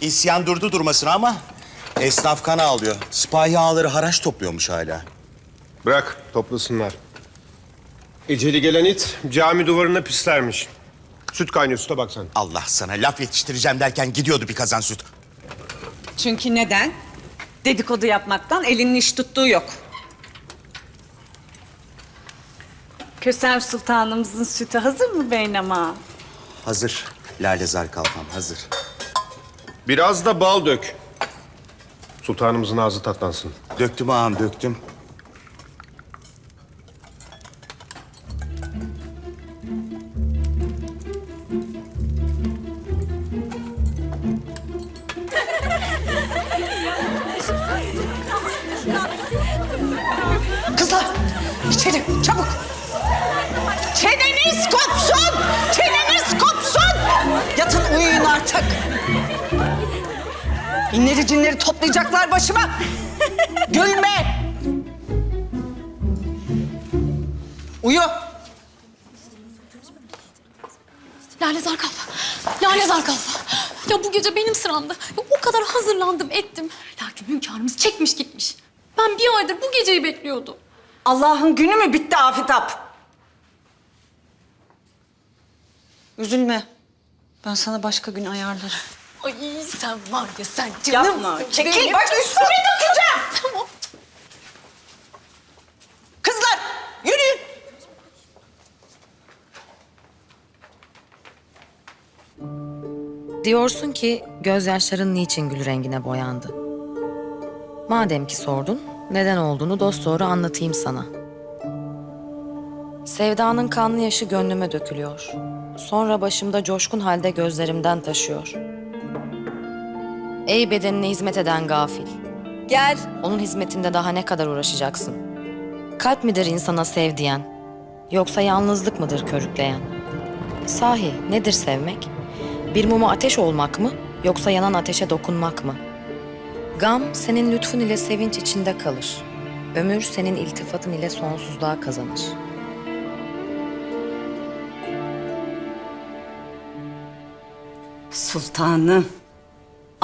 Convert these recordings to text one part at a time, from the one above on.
İsyan durdu durmasına ama esnaf kan ağlıyor. Sipahi ağaları haraç topluyormuş hala. Bırak toplasınlar. Eceli gelen it cami duvarına pislermiş. Süt kaynıyor süte bak sen. Allah sana laf yetiştireceğim derken gidiyordu bir kazan süt. Çünkü neden? Dedikodu yapmaktan elinin iş tuttuğu yok. Kösem Sultanımızın sütü hazır mı Beynama? Hazır. Lale zar kalfam hazır. Biraz da bal dök. Sultanımızın ağzı tatlansın. Döktüm ağam döktüm. Kızlar içeri çabuk. Çeneniz kopsun. Çeneniz kopsun. Yatın uyuyun artık. İnleri cinleri toplayacaklar başıma. Gülme. Uyu. Lale Zarkalfa. Lale Zarkalfa. Ya bu gece benim sıramdı. Ya o kadar hazırlandım ettim. Lakin hünkârımız çekmiş gitmiş. Ben bir aydır bu geceyi bekliyordum. Allah'ın günü mü bitti Afitap? Üzülme. Ben sana başka gün ayarlarım. Ay sen var ya sen canımsın. Yapma. Çekil benim. bak üstüme dökeceğim. Tamam. Kızlar yürüyün. Diyorsun ki gözyaşların niçin gül rengine boyandı? Madem ki sordun, neden olduğunu dosdoğru anlatayım sana. Sevdanın kanlı yaşı gönlüme dökülüyor. Sonra başımda coşkun halde gözlerimden taşıyor. Ey bedenine hizmet eden gafil. Gel. Onun hizmetinde daha ne kadar uğraşacaksın? Kalp midir insana sev diyen? Yoksa yalnızlık mıdır körükleyen? Sahi nedir sevmek? Bir muma ateş olmak mı yoksa yanan ateşe dokunmak mı? Gam senin lütfun ile sevinç içinde kalır. Ömür senin iltifatın ile sonsuzluğa kazanır. Sultanım.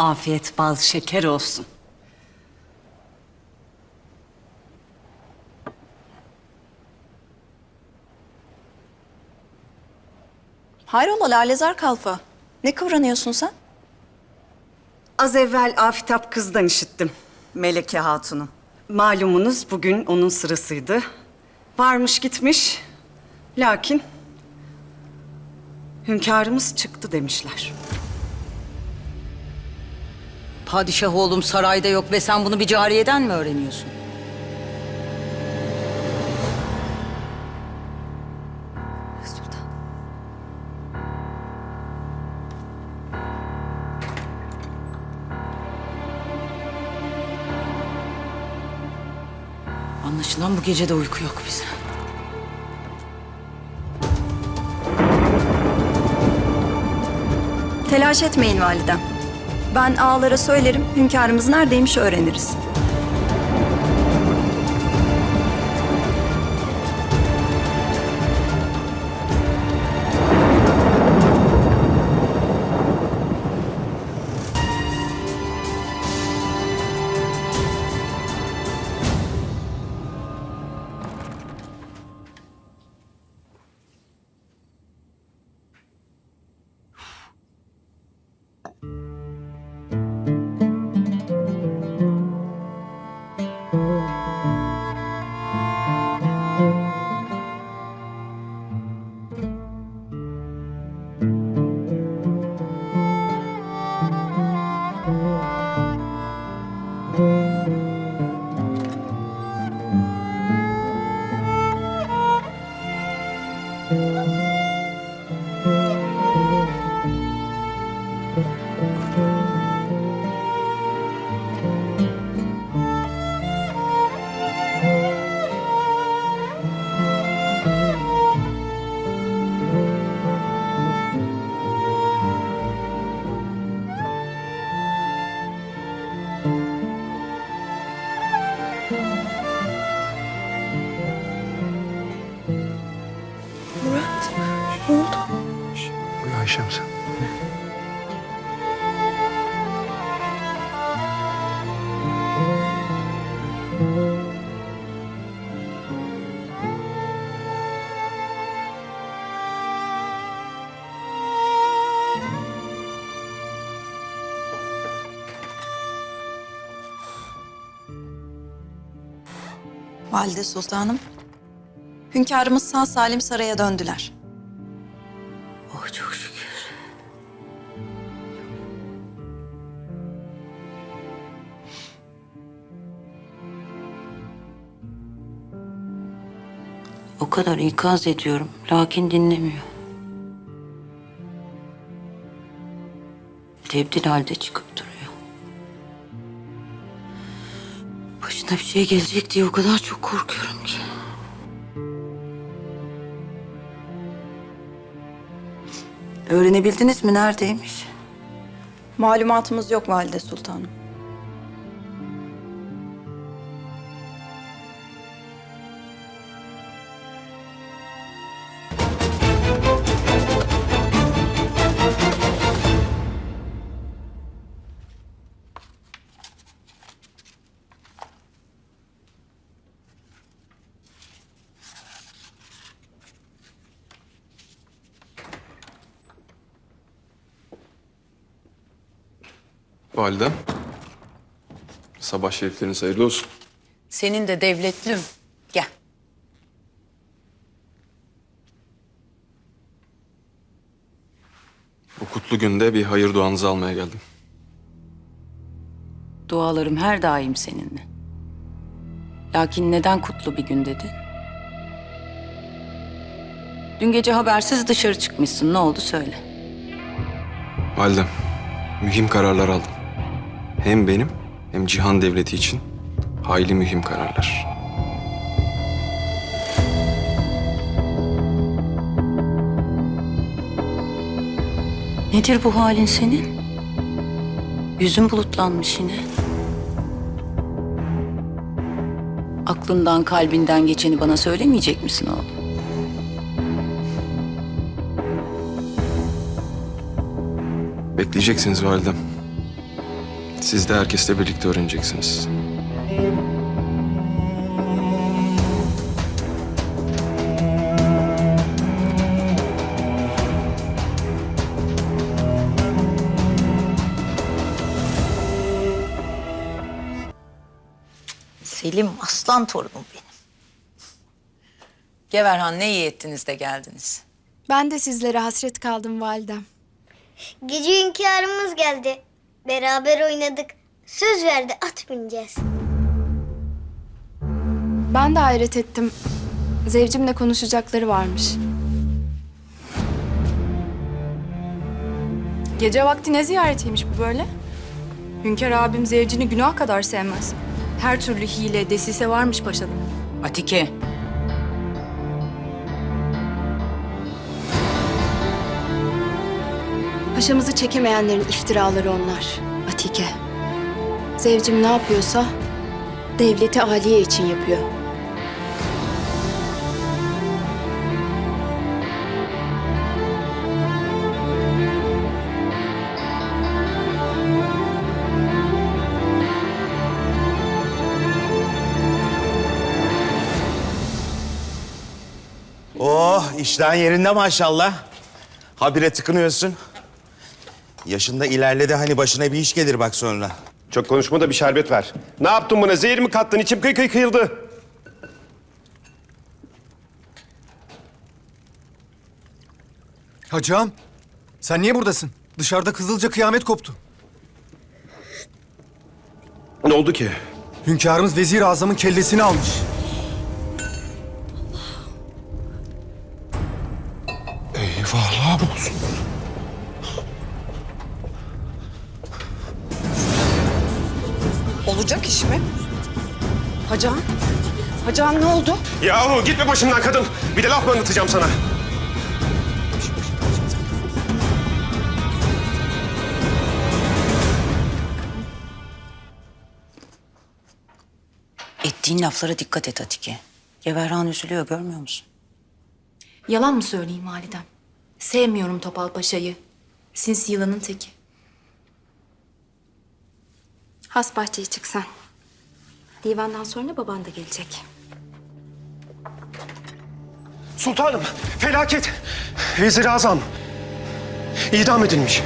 Afiyet bal şeker olsun. Hayrola Lalezar Kalfa? Ne kıvranıyorsun sen? Az evvel Afitap kızdan işittim. Meleke Hatun'un. Malumunuz bugün onun sırasıydı. Varmış gitmiş. Lakin hünkârımız çıktı demişler. Padişah oğlum sarayda yok ve sen bunu bir cariyeden mi öğreniyorsun? Sultan. Anlaşılan bu gece de uyku yok bize. Telaş etmeyin validem. Ben ağalara söylerim, hünkârımız neredeymiş öğreniriz. Valide Sultanım. Hünkârımız sağ salim saraya döndüler. Oh çok şükür. O kadar ikaz ediyorum. Lakin dinlemiyor. Tebdil halde çıkıp duruyor. Başına bir şey gelecek diye o kadar çok korkuyorum ki. Öğrenebildiniz mi neredeymiş? Malumatımız yok Valide Sultanım. Validem. Sabah şerifleriniz hayırlı olsun. Senin de devletlüm. Gel. Bu kutlu günde bir hayır duanızı almaya geldim. Dualarım her daim seninle. Lakin neden kutlu bir gün dedin? Dün gece habersiz dışarı çıkmışsın. Ne oldu söyle. Validem, mühim kararlar aldım. Hem benim hem cihan devleti için hayli mühim kararlar. Nedir bu halin senin? Yüzün bulutlanmış yine. Aklından, kalbinden geçeni bana söylemeyecek misin oğlum? Bekleyeceksiniz validem. Siz de herkesle birlikte öğreneceksiniz. Selim aslan torunum benim. Geverhan ne iyi ettiniz de geldiniz. Ben de sizlere hasret kaldım validem. Gece hünkârımız geldi. Beraber oynadık. Söz verdi at bineceğiz. Ben de hayret ettim. Zevcimle konuşacakları varmış. Gece vakti ne ziyaretiymiş bu böyle? Hünkar abim zevcini günah kadar sevmez. Her türlü hile, desise varmış paşada. Atike. Paşamızı çekemeyenlerin iftiraları onlar. Atike. Zevcim ne yapıyorsa devleti aliye için yapıyor. Oh işten yerinde maşallah. Habire tıkınıyorsun. Yaşında ilerledi hani başına bir iş gelir bak sonra. Çok konuşma da bir şerbet ver. Ne yaptın buna? Zehir mi kattın? İçim kıy kıy kıyıldı. Hacı ağam, sen niye buradasın? Dışarıda Kızılca kıyamet koptu. Ne oldu ki? Hünkârımız Vezir-i Azam'ın kellesini almış. Eyvallah olsun. Olacak iş mi? Hocam? Hocam ne oldu? Yahu gitme başımdan kadın. Bir de laf mı anlatacağım sana? Ettiğin laflara dikkat et Atike. Geverhan üzülüyor görmüyor musun? Yalan mı söyleyeyim validem? Sevmiyorum Topal Paşa'yı. Sinsi yılanın teki. Has bahçeye çıksan. Divandan sonra baban da gelecek. Sultanım, felaket. Vezir-i Azam idam edilmiş.